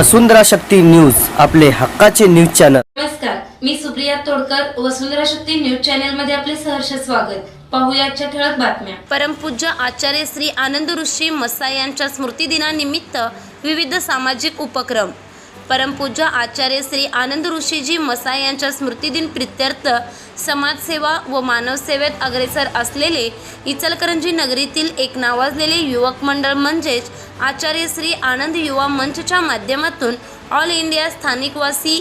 वसुंधरा Shakti news आपले हक्काचे news channel. नमस्कार मी सुप्रिया तोडकर वसुंधरा शक्ती न्यूज चॅनलमध्ये आपले सहर्ष स्वागत. पाहूया आजच्या ठळक बातम्या. परमपूज्य आचार्य श्री आनंद ऋषी मसाई यांच्या स्मृतिदिनानिमित्त विविध सामाजिक उपक्रम. परमपूज्य आचार्य श्री आनंद ऋषीजी मसाई यांच्या स्मृतिदिन प्रित्यर्थ समाजसेवा व मानवसेवेत अग्रेसर असलेले इचलकरंजी नगरीतील एक नावाजलेले युवक मंडळ म्हणजेच आचार्य श्री आनंद युवा मंचच्या माध्यमातून all India Sthanakvasi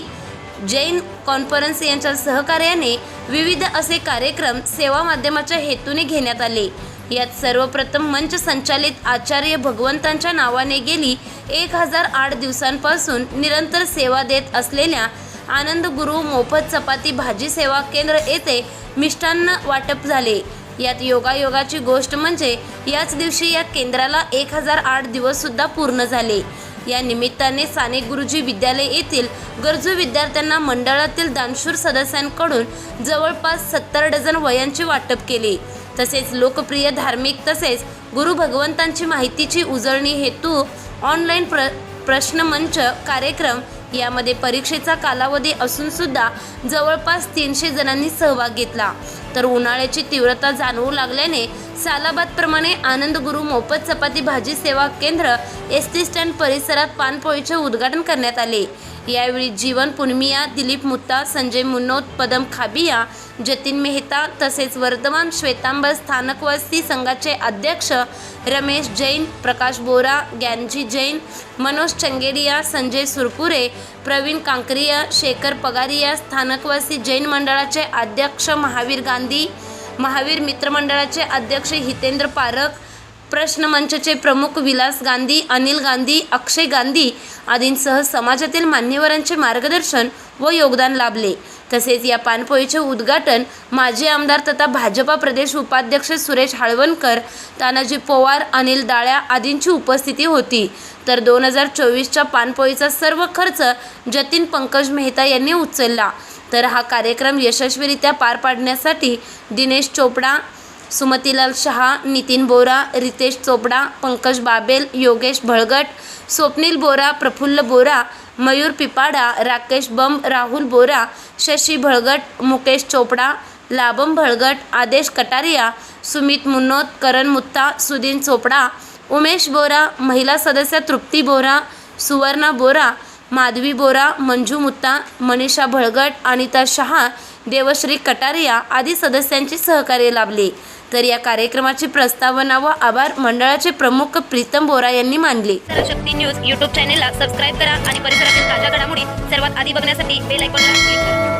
Jain conference यांच्या सहकार्याने विविध असे कार्यक्रम सेवा माध्यमाच्या हेतूने घेण्यात आले. यात सर्वप्रथम मंच संचालित आचार्य भगवंतांच्या नावाने गेली. एक हजार आठ दिवसांपासून निरंतर सेवा देत असलेल्या आनंद गुरु मोफत चपाती भाजी सेवा केंद्र येथे मिष्टान्न वाटप झाले. यात योगायोगाची गोष्ट म्हणजे याच दिवशी या केंद्राला एक हजार आठ दिवस सुद्धा पूर्ण झाले. या निमित्ताने साने गुरुजी विद्यालय येथील गरजू विद्यार्थ्यांना मंडळातील दानशूर सदस्यांकडून जवळपास सत्तर डझन वयांचे वाटप केले. तसेच लोकप्रिय धार्मिक तसेच गुरु भगवंतांची माहितीची उजळणी हेतू ऑनलाईन प्र प्रश्नमंच कार्यक्रम यामध्ये परीक्षेचा कालावधी असून सुद्धा जवळपास तीनशे जणांनी सहभाग घेतला. तर उन्हाळ्याची तीव्रता जाणवू लागल्याने सालाबादप्रमाणे आनंद गुरु मोफत चपाती भाजी सेवा केंद्र एस टी स्टँड परिसरात पानपोळीचे उद्घाटन करण्यात आले. यावेळी जीवन पुनमिया दिलीप मुत्ता संजय मुन्नोत पदम खाबिया जतीन मेहता तसेच वर्धमान श्वेतांबर स्थानकवासी संघाचे अध्यक्ष रमेश जैन प्रकाश बोरा ग्यानजी जैन मनोज चंगेडिया संजय सुरपुरे प्रवीण कांकरिया शेखर पगारिया स्थानकवासी जैन मंडळाचे अध्यक्ष महावीर गांधी गांधी महावीर मित्रमंडळाचे अध्यक्ष हितेंद्र पारख प्रश्नमंचचे प्रमुख विलास गांधी अनिल गांधी अक्षय गांधी आदींसह समाजातील मान्यवरांचे मार्गदर्शन व योगदान लाभले. तसेच या पानपोळीचे उद्घाटन माजी आमदार तथा भाजपा प्रदेश उपाध्यक्ष सुरेश हाळवणकर तानाजी पवार अनिल दाळ्या आदींची उपस्थिती होती. तर दोन हजार चोवीसच्या पानपोळीचा सर्व खर्च जतीन पंकज मेहता यांनी उचलला. तर हा कार्यक्रम यशस्वीरित्या पार पाडण्यासाठी दिनेश चोपडा सुमतीलाल शहा नितीन बोरा रितेश चोपडा पंकज बाबेल योगेश भळगट स्वप्नील बोरा प्रफुल्ल बोरा मयूर पिपाडा राकेश बंब राहुल बोरा शशी भळगट मुकेश चोपडा लाभम भळगट आदेश कटारिया सुमित मुन्नोत करण मुत्ता सुदीन चोपडा उमेश बोरा महिला सदस्य तृप्ती बोरा सुवर्णा बोरा माधवी बोरा मंजू मुत्ता मनीषा भळगट अनिता शहा देवश्री कटारिया आदी सदस्यांचे सहकार्य लाभले. तर या कार्यक्रमाची प्रस्तावना व आभार मंडळाचे प्रमुख प्रीतम बोरा यांनी मानले. शक्ती न्यूज युट्यूब चॅनेलला सबस्क्राईब करा आणि परिसरातील ताज्या घडामोडी सर्वात आधी बघण्यासाठी बेल आयकॉनला